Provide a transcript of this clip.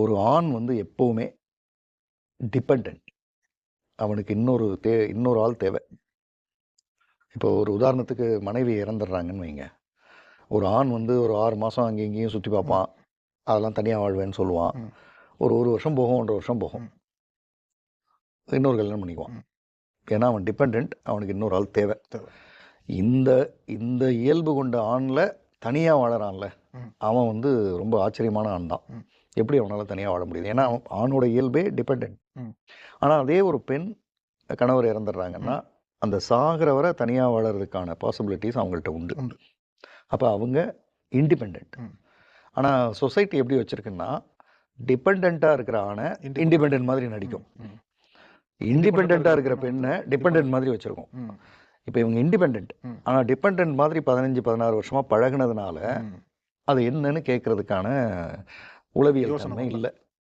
ஒரு ஆண் வந்து எப்போவுமே டிபெண்ட் அவனுக்கு இன்னொரு தே இன்னொரு ஆள் தேவை இப்போ ஒரு உதாரணத்துக்கு மனைவி இறந்துடுறாங்கன்னு வைங்க ஒரு ஆண் வந்து ஒரு ஆறு மாதம் அங்கேயும் இங்கேயும் சுற்றி பார்ப்பான் அதெல்லாம் தனியாக வாழ்வேன்னு சொல்லுவான். ஒரு ஒரு வருஷம் போகும் ஒன்றரை வருஷம் போகும். இன்னொரு கல்யாணம் பண்ணிக்குவான். ஏன்னா அவன் டிபெண்ட் அவனுக்கு இன்னொரு ஆள் தேவை. இந்த இந்த இயல்பு கொண்ட ஆணில் தனியாக வாழறான்ல. அவன் வந்து ரொம்ப ஆச்சரியமான ஆண் தான். எப்படி அவனால் தனியாக வாழ முடியுது ஏன்னா ஆணோட இயல்பே டிபெண்ட். ஆனால் அதே ஒரு பெண் கணவர் இறந்துடுறாங்கன்னா அந்த சாகிறவரை தனியாக வாழறதுக்கான பாசிபிலிட்டிஸ் அவங்கள்ட்ட உண்டு. அப்போ அவங்க இண்டிபெண்ட். ஆனால் சொசைட்டி எப்படி வச்சிருக்குன்னா டிபெண்ட்டாக இருக்கிற ஆணை. இண்டிபெண்ட் மாதிரி நடிக்கும். இண்டிபெண்ட்டாக இருக்கிற பெண்ணை டிபெண்ட் மாதிரி வச்சிருக்கோம். இப்போ இவங்க இண்டிபெண்ட். ஆனால் டிபெண்ட் மாதிரி பதினஞ்சு பதினாறு வருஷமா பழகுனதுனால. அது என்னன்னு கேட்கறதுக்கான உளவியல் யோசனை தன்மை வரல. இல்லை